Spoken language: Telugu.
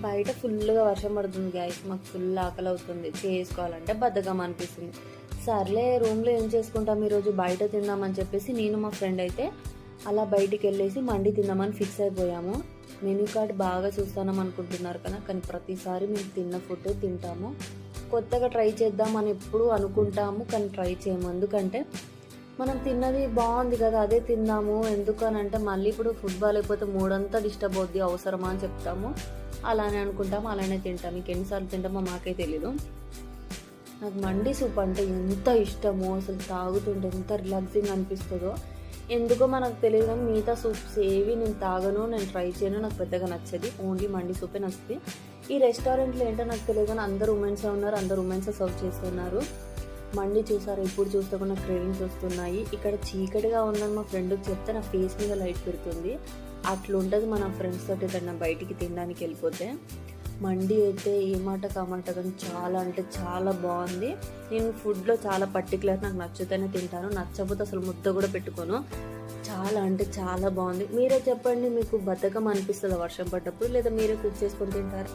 బయట ఫుల్గా వర్షం పడుతుంది గాయస్ మాకు ఫుల్ ఆకలి అవుతుంది చేసుకోవాలంటే బద్ధకం అనిపిస్తుంది. సర్లే రూమ్లో ఏం చేసుకుంటాం ఈరోజు? బయట తిందామని చెప్పేసి నేను మా ఫ్రెండ్ అయితే అలా బయటికి వెళ్ళేసి మండి తిందామని ఫిక్స్ అయిపోయాము. మెనూ కార్డ్ బాగా చూస్తానం అనుకుంటున్నారు కదా కానీ ప్రతిసారి మేము తిన్న ఫుడ్ తింటాము. కొత్తగా ట్రై చేద్దామని ఎప్పుడు అనుకుంటాము కానీ ట్రై చేయము. ఎందుకంటే మనం తిన్నది బాగుంది కదా అదే తిన్నాము. ఎందుకనంటే మళ్ళీ ఇప్పుడు ఫుడ్ బాగాలేకపోతే మూడంతా డిస్టర్బ్ అవుద్ది అవసరమా అని చెప్తాము. అలానే అనుకుంటాము అలానే తింటాం మీకు ఇంకెన్నిసార్లు తింటామో మాకే తెలీదు. నాకు మండి సూప్ అంటే ఎంత ఇష్టమో అసలు తాగుతుంటే ఎంత రిలాక్సింగ్ అనిపిస్తుందో. ఎందుకో మనకు తెలియదు కానీ మిగతా సూప్స్ ఏవి నేను తాగను నేను ట్రై చేయను నాకు పెద్దగా నచ్చేది. ఓన్లీ మండి సూపే నచ్చింది ఈ రెస్టారెంట్లో ఏంటో నాకు తెలియదు కానీ అందరు ఉమెన్సే ఉన్నారు అందరు ఉమెన్సే సర్వ్ చేస్తున్నారు. మండి చూసారు ఇప్పుడు చూస్తే కూడా క్రేవింగ్స్ వస్తున్నాయి. ఇక్కడ చీకటిగా ఉందని మా ఫ్రెండ్కి చెప్తే నా ఫేస్ మీద లైట్ పెడుతుంది. అట్లుంటుంది మన ఫ్రెండ్స్ తోటి ఏదైనా బయటికి తినడానికి వెళ్ళిపోతే. మండి అయితే ఏ మాట కామాట కానీ చాలా అంటే చాలా బాగుంది. నేను ఫుడ్లో చాలా పర్టికులర్ నాకు నచ్చుతూనే తింటాను. నచ్చకపోతే అసలు ముద్ద కూడా పెట్టుకోను. చాలా అంటే చాలా బాగుంది. మీరే చెప్పండి మీకు బతకం అనిపిస్తుందా వర్షం పడ్డప్పుడు? లేదా మీరే కుక్ చేసుకొని తింటారు?